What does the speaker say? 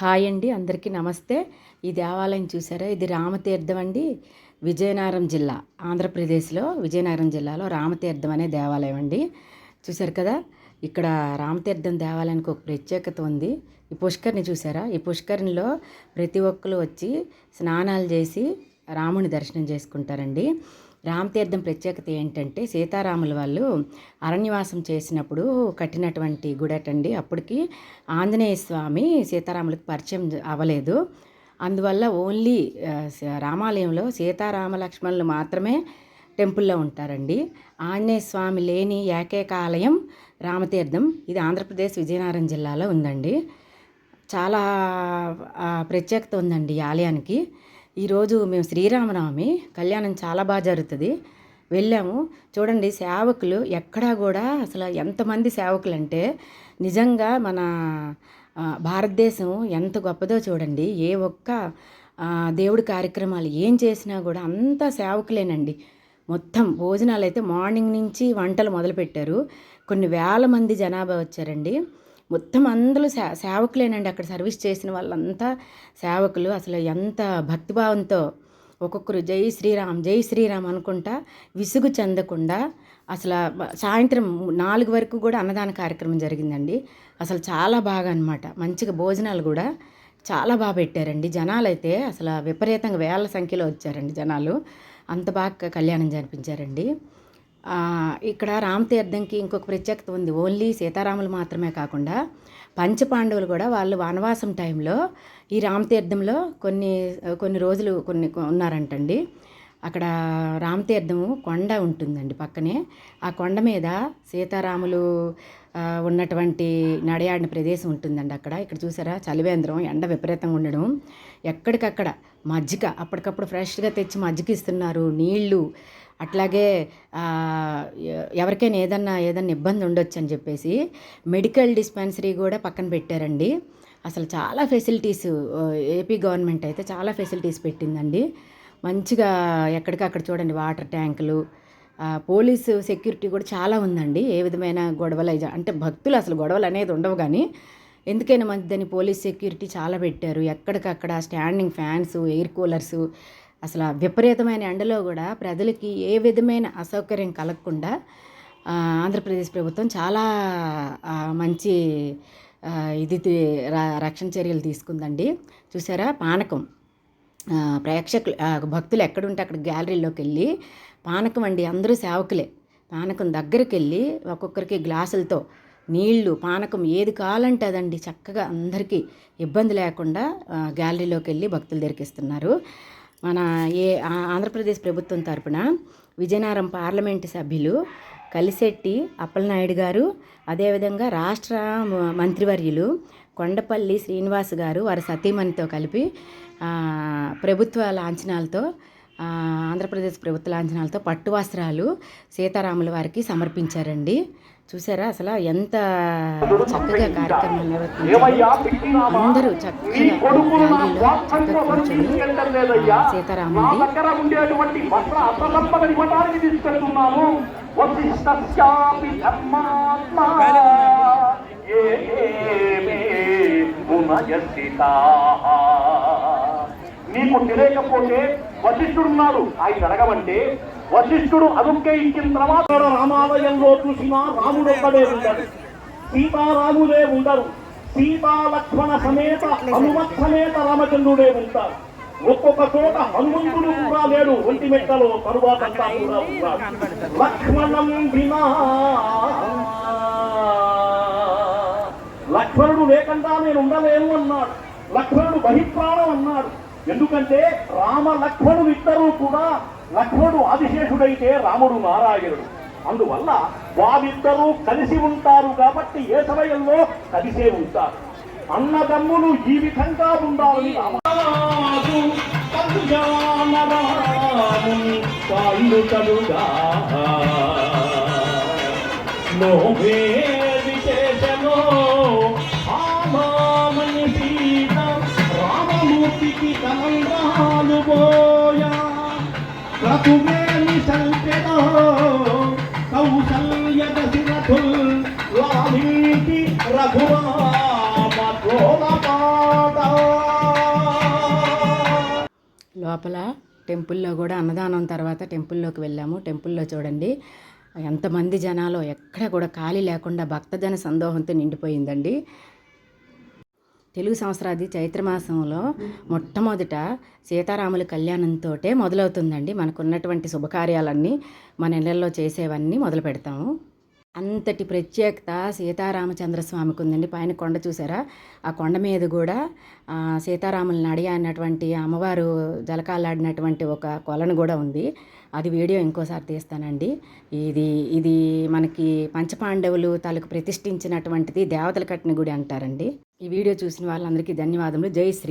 Hi అండి అందరికీ నమస్తే. ఈ దేవాలయం చూసారా? ఇది రామతీర్థం అండి విజయనగరం జిల్లా. ఆంధ్రప్రదేశ్లో విజయనగరం జిల్లాలో రామతీర్థం అనే దేవాలయం అండి. చూసారు కదా ఇక్కడ రామతీర్థం దేవాలయానికి ఒక ప్రత్యేకత ఉంది. ఈ పుష్కరిని చూసారా? ఈ పుష్కరిణిలో ప్రతి ఒక్కరు వచ్చి స్నానాలు చేసి రాముని దర్శనం చేసుకుంటారండి. రామతీర్థం ప్రత్యేకత ఏంటంటే సీతారాముల వాళ్ళు అరణ్యవాసం చేసినప్పుడు కట్టినటువంటి గుడటండి అప్పటికి ఆంజనేయ స్వామి సీతారాములకు పరిచయం అవ్వలేదు. అందువల్ల ఓన్లీ రామాలయంలో సీతారామ లక్ష్మణులు మాత్రమే టెంపుల్లో ఉంటారండి. ఆంజనేయ స్వామి లేని ఏకైక ఆలయం రామతీర్థం. ఇది ఆంధ్రప్రదేశ్ విజయనగరం జిల్లాలో ఉందండి. చాలా ప్రత్యేకత ఉందండి ఈ ఆలయానికి. ఈరోజు మేము శ్రీరామనవమి కళ్యాణం చాలా బాగా జరుగుతుంది. వెళ్ళాము. చూడండి సేవకులు ఎక్కడా కూడా అసలు ఎంతమంది సేవకులు అంటే నిజంగా మన భారతదేశం ఎంత గొప్పదో చూడండి. ఏ ఒక్క దేవుడి కార్యక్రమాలు ఏం చేసినా కూడా అంతా సేవకులేనండి. మొత్తం భోజనాలు అయితే మార్నింగ్ నుంచి వంటలు మొదలుపెట్టారు. కొన్ని వేల మంది జనాభా వచ్చారండి. మొత్తం అందరూ సే సేవకులేనండి అక్కడ సర్వీస్ చేసిన వాళ్ళంతా సేవకులు. అసలు ఎంత భక్తిభావంతో ఒక్కొక్కరు జై శ్రీరామ్ జై శ్రీరామ్ అనుకుంటా విసుగు చెందకుండా అసలు సాయంత్రం నాలుగు వరకు కూడా అన్నదాన కార్యక్రమం జరిగిందండి. అసలు చాలా బాగా అనమాట మంచిగా భోజనాలు కూడా చాలా బాగా పెట్టారండి. జనాలు అయితే అసలు విపరీతంగా వేల సంఖ్యలో వచ్చారండి జనాలు. అంత బాగా కళ్యాణం జరిపించారండి. ఇక్కడ రామతీర్థంకి ఇంకొక ప్రత్యేకత ఉంది. ఓన్లీ సీతారాములు మాత్రమే కాకుండా పంచపాండవులు కూడా వాళ్ళు వనవాసం టైంలో ఈ రామతీర్థంలో కొన్ని కొన్ని రోజులు కొన్ని ఉన్నారంటండి. అక్కడ రామతీర్థము కొండ ఉంటుందండి పక్కనే. ఆ కొండ మీద సీతారాములు ఉన్నటువంటి నడయాడిన ప్రదేశం ఉంటుందండి అక్కడ. ఇక్కడ చూసారా? చలివేంద్రం ఎండ విపరీతంగా ఉండడం. ఎక్కడికక్కడ మజ్జిగ అప్పటికప్పుడు ఫ్రెష్గా తెచ్చి మజ్జిగ ఇస్తున్నారు. నీళ్ళు అట్లాగే ఎవరికైనా ఏదన్నా ఏదన్నా ఇబ్బంది ఉండొచ్చు అని చెప్పేసి మెడికల్ డిస్పెన్సరీ కూడా పక్కన పెట్టారండి. అసలు చాలా ఫెసిలిటీస్ ఏపీ గవర్నమెంట్ అయితే చాలా ఫెసిలిటీస్ పెట్టిందండి. మంచిగా ఎక్కడికక్కడ చూడండి వాటర్ ట్యాంకులు పోలీసు సెక్యూరిటీ కూడా చాలా ఉందండి. ఏ విధమైన గొడవలు అయితే- అంటే భక్తులు అసలు గొడవలు అనేది ఉండవు కానీ ఎందుకైనా మంచిదని పోలీస్ సెక్యూరిటీ చాలా పెట్టారు. ఎక్కడికక్కడ స్టాండింగ్ ఫ్యాన్స్ ఎయిర్ కూలర్స్ అసలు ఆ విపరీతమైన ఎండలో కూడా ప్రజలకి ఏ విధమైన అసౌకర్యం కలగకుండా ఆంధ్రప్రదేశ్ ప్రభుత్వం చాలా మంచి ఇది రక్షణ చర్యలు తీసుకుందండి. చూసారా? పానకం. ప్రేక్షకులు భక్తులు ఎక్కడుంటే అక్కడ గ్యాలరీలోకి వెళ్ళి పానకం అండి అందరూ సేవకులే. పానకం దగ్గరికి వెళ్ళి ఒక్కొక్కరికి గ్లాసులతో నీళ్ళు పానకం ఏది కావాలంటే అదండి చక్కగా అందరికీ ఇబ్బంది లేకుండా గ్యాలరీలోకి వెళ్ళి భక్తులు దొరికిస్తున్నారు. మన ఏ ఆంధ్రప్రదేశ్ ప్రభుత్వం తరపున విజయనగరం పార్లమెంటు సభ్యులు కలిశెట్టి అప్పలనాయుడు గారు అదేవిధంగా రాష్ట్ర మంత్రివర్యులు కొండపల్లి శ్రీనివాస్ గారు వారి సతీమణితో కలిపి ప్రభుత్వ లాంఛనాలతో ఆంధ్రప్రదేశ్ ప్రభుత్వ లాంఛనాలతో పట్టు వస్త్రాలు సీతారాముల వారికి సమర్పించారండి. చూసారా? అసలు ఎంత చక్కగా నిర్వర్తించారు అందరూ చక్కగా కూర్చొని సీతారాముడి. నీకు తెలియకపోతే వశిష్ఠుడున్నాడు ఆయన అడగమంటే వశిష్ఠుడు అదుకే ఇచ్చిన తర్వాత రామాలయంలో చూసినా రాముడు ఒక్కడే ఉంటాడు సీతారాములే ఉండరు. సీతా లక్ష్మణ సమేత హనుమత్ సమేత రామచంద్రుడే ఉంటారు ఒక్కొక్క చోట హనుమంతుడు కూడా లేడు. ఒంటి మెట్టలో తరువాత లక్ష్మణం వినా. లక్ష్మణుడు లేకుండా నేను ఉండలేను అన్నాడు. లక్ష్మణుడు బహిప్రాణం అన్నాడు. ఎందుకంటే రామ లక్ష్మణుడు ఇద్దరు లక్ష్మణుడు ఆదిశేషుడైతే రాముడు నారాయణుడు. అందువల్ల వారిద్దరూ కలిసి ఉంటారు కాబట్టి ఏ సమయంలో కలిసే ఉంటారు. అన్నదమ్ములు ఈ విధంగా ఉండాలని రామాజు లోపల టెంపుల్లో కూడా అన్నదానం తర్వాత టెంపుల్లోకి వెళ్ళాము. టెంపుల్లో చూడండి ఎంతమంది జనాలు ఎక్కడ కూడా ఖాళీ లేకుండా భక్తజన సందోహంతో నిండిపోయిందండి. తెలుగు సంవత్సరాది చైత్రమాసంలో మొట్టమొదట సీతారాముల కళ్యాణంతో మొదలవుతుందండి. మనకున్నటువంటి శుభకార్యాలన్నీ మన ఇళ్ళల్లో చేసేవన్నీ మొదలు పెడతాము అంతటి ప్రత్యేకత సీతారామచంద్రస్వామికి ఉందండి పైన కొండ చూసారా? ఆ కొండ మీద కూడా ఆ, సీతారాములను అన్నటువంటి అమ్మవారు జలకాలాడినటువంటి ఒక కొలను కూడా ఉంది. అది వీడియో ఇంకోసారి తీస్తానండి. ఇది ఇది మనకి పంచపాండవులు తలకు ప్రతిష్ఠించినటువంటిది దేవతలు కట్టిన గుడి అంటారండి. ఈ వీడియో చూసిన వాళ్ళందరికీ ధన్యవాదములు. జై శ్రీ